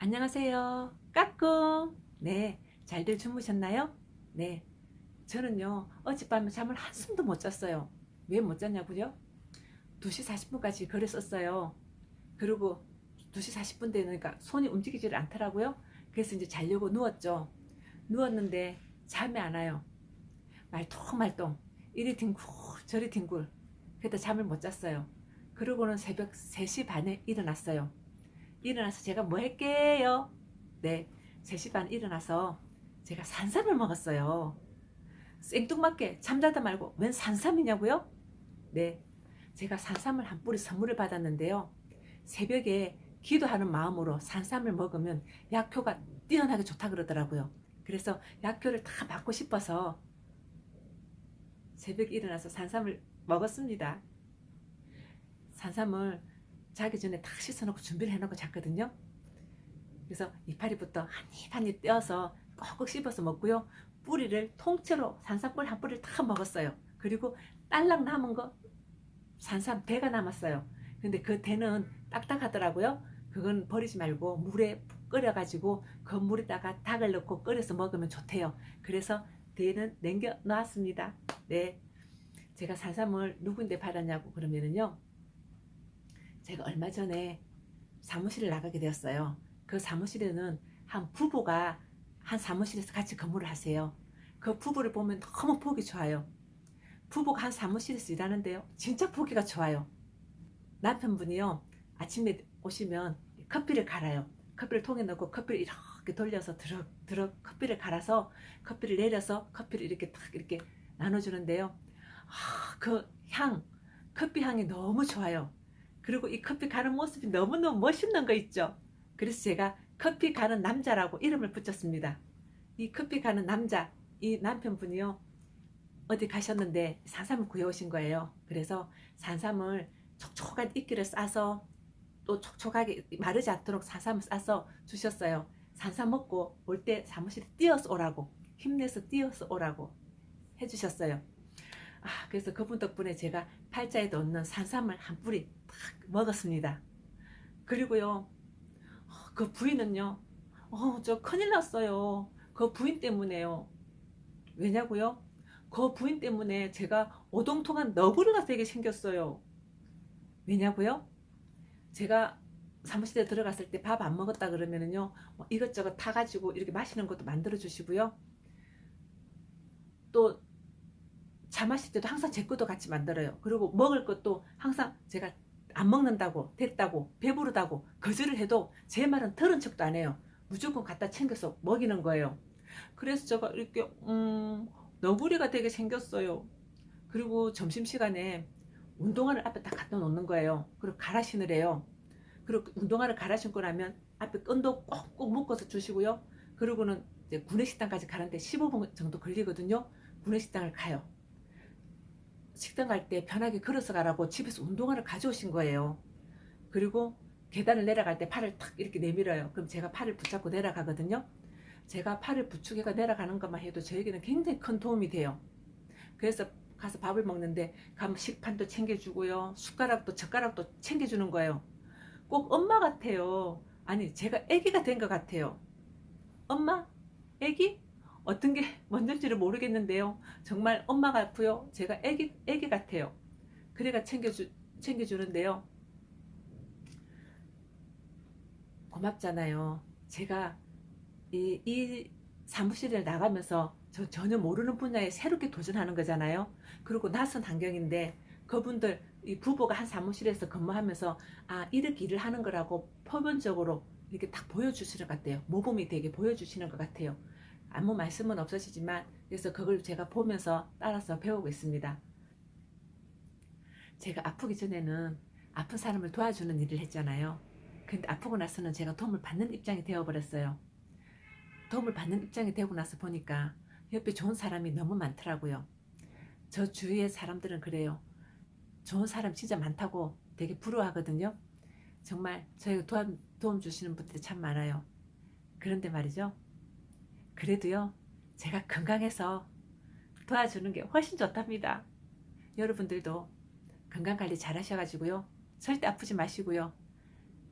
안녕하세요. 까꿍. 네, 잘들 주무셨나요? 네, 저는요, 어젯밤에 잠을 한숨도 못 잤어요. 왜 못 잤냐고요? 2시 40분까지 글을 썼어요. 그리고 2시 40분 되니까 손이 움직이지를 않더라고요. 그래서 이제 자려고 누웠죠. 누웠는데 잠이 안 와요. 말똥말똥. 이리 뒹굴, 저리 뒹굴. 그래도 잠을 못 잤어요. 그러고는 새벽 3시 반에 일어났어요. 일어나서 제가 뭐 할게요? 네, 3시 반 일어나서 제가 산삼을 먹었어요. 생뚱맞게 잠자다 말고 웬 산삼이냐고요? 네, 제가 산삼을 한 뿌리 선물을 받았는데요. 새벽에 기도하는 마음으로 산삼을 먹으면 약효가 뛰어나게 좋다 그러더라고요. 그래서 약효를 다 받고 싶어서 새벽에 일어나서 산삼을 먹었습니다. 산삼을 자기 전에 탁 씻어놓고 준비를 해놓고 잤거든요. 그래서 이파리부터 한입 한입 떼어서 꼭꼭 씹어서 먹고요. 뿌리를 통째로 산삼뿌리 한 뿌리를 다 먹었어요. 그리고 딸랑 남은 거 산삼 대가 남았어요. 근데 그 대는 딱딱하더라고요. 그건 버리지 말고 물에 끓여가지고 그 물에다가 닭을 넣고 끓여서 먹으면 좋대요. 그래서 대는 남겨 놨습니다. 네. 제가 산삼을 누군데 받았냐고 그러면은요. 제가 얼마 전에 사무실을 나가게 되었어요. 그 사무실에는 한 부부가 한 사무실에서 같이 근무를 하세요. 그 부부를 보면 너무 보기 좋아요. 부부가 한 사무실에서 일하는데요. 진짜 보기가 좋아요. 남편분이요. 아침에 오시면 커피를 갈아요. 커피를 통에 넣고 커피를 이렇게 돌려서 들어 커피를 갈아서 커피를 내려서 커피를 이렇게 딱 이렇게 나눠주는데요. 아, 그 향, 커피 향이 너무 좋아요. 그리고 이 커피 가는 모습이 너무너무 멋있는 거 있죠. 그래서 제가 커피 가는 남자라고 이름을 붙였습니다. 이 커피 가는 남자, 이 남편분이요. 어디 가셨는데 산삼을 구해오신 거예요. 그래서 산삼을 촉촉한 이끼를 싸서 또 촉촉하게 마르지 않도록 산삼을 싸서 주셨어요. 산삼 먹고 올 때 사무실에 뛰어서 오라고 힘내서 뛰어서 오라고 해주셨어요. 아, 그래서 그분 덕분에 제가 팔자에 넣는 산삼을 한 뿌리 탁 먹었습니다. 그리고요, 그 부인은요, 어, 저 큰일 났어요. 그 부인 때문에요. 왜냐고요? 그 부인 때문에 제가 오동통한 너구리가 되게 생겼어요. 왜냐고요? 제가 사무실에 들어갔을 때 밥 안 먹었다 그러면은요, 뭐 이것저것 타가지고 이렇게 마시는 것도 만들어 주시고요. 또, 차 마실 때도 항상 제 것도 같이 만들어요. 그리고 먹을 것도 항상 제가 안 먹는다고, 됐다고, 배부르다고, 거절을 해도 제 말은 들은 척도 안 해요. 무조건 갖다 챙겨서 먹이는 거예요. 그래서 제가 이렇게, 음, 너구리가 되게 생겼어요. 그리고 점심시간에 운동화를 앞에 딱 갖다 놓는 거예요. 그리고 갈아 신으래요. 그리고 운동화를 갈아 신고 나면 앞에 끈도 꼭꼭 묶어서 주시고요. 그리고는 이제 구내식당까지 가는데 15분 정도 걸리거든요. 구내식당을 가요. 식당 갈 때 편하게 걸어서 가라고 집에서 운동화를 가져오신 거예요. 그리고 계단을 내려갈 때 팔을 탁 이렇게 내밀어요. 그럼 제가 팔을 붙잡고 내려가거든요. 제가 팔을 부축해가 내려가는 것만 해도 저에게는 굉장히 큰 도움이 돼요. 그래서 가서 밥을 먹는데 가면 식판도 챙겨주고요. 숟가락도 젓가락도 챙겨주는 거예요. 꼭 엄마 같아요. 아니 제가 아기가 된 것 같아요. 엄마? 아기? 어떤 게 뭔지를 모르겠는데요. 정말 엄마 같고요. 제가 아기, 아기 같아요. 그래가 챙겨주, 챙겨주는데요. 고맙잖아요. 제가 이, 이 사무실을 나가면서 저 전혀 모르는 분야에 새롭게 도전하는 거잖아요. 그리고 낯선 환경인데 그분들 이 부부가 한 사무실에서 근무하면서 아 이렇게 일을 하는 거라고 표면적으로 이렇게 딱 보여주시는 것 같아요. 모범이 되게 보여주시는 것 같아요. 아무 말씀은 없으시지만 그래서 그걸 제가 보면서 따라서 배우고 있습니다. 제가 아프기 전에는 아픈 사람을 도와주는 일을 했잖아요. 근데 아프고 나서는 제가 도움을 받는 입장이 되어버렸어요. 도움을 받는 입장이 되고 나서 보니까 옆에 좋은 사람이 너무 많더라고요. 저 주위의 사람들은 그래요. 좋은 사람 진짜 많다고 되게 부러워하거든요. 정말 저희가 도움, 도움 주시는 분들이 참 많아요. 그런데 말이죠. 그래도요, 제가 건강해서 도와주는 게 훨씬 좋답니다. 여러분들도 건강 관리 잘 하셔가지고요. 절대 아프지 마시고요.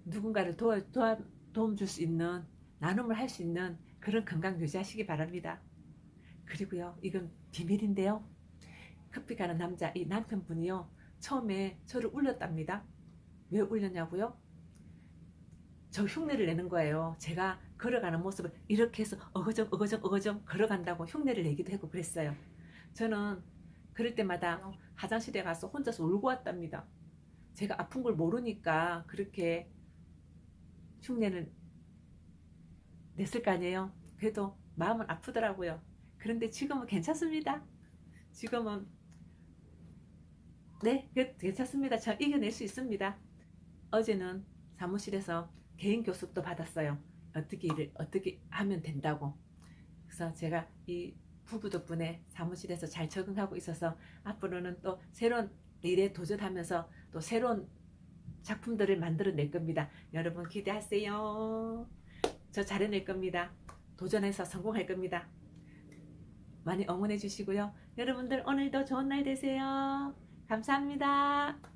누군가를 도와, 도와, 도움 줄 수 있는 나눔을 할 수 있는 그런 건강 유지하시기 바랍니다. 그리고요, 이건 비밀인데요. 커피 가는 남자, 이 남편분이요, 처음에 저를 울렸답니다. 왜 울렸냐고요? 저 흉내를 내는 거예요. 제가 걸어가는 모습을 이렇게 해서 어거정 어거정 어거정 걸어간다고 흉내를 내기도 하고 그랬어요. 저는 그럴 때마다 화장실에 가서 혼자서 울고 왔답니다. 제가 아픈 걸 모르니까 그렇게 흉내를 냈을 거 아니에요. 그래도 마음은 아프더라고요. 그런데 지금은 괜찮습니다. 지금은 네, 그- 괜찮습니다. 저 이겨낼 수 있습니다. 어제는 사무실에서 개인 교습도 받았어요. 어떻게 일을 어떻게 하면 된다고. 그래서 제가 이 부부 덕분에 사무실에서 잘 적응하고 있어서 앞으로는 또 새로운 일에 도전하면서 또 새로운 작품들을 만들어낼 겁니다. 여러분 기대하세요. 저 잘해낼 겁니다. 도전해서 성공할 겁니다. 많이 응원해 주시고요. 여러분들 오늘도 좋은 날 되세요. 감사합니다.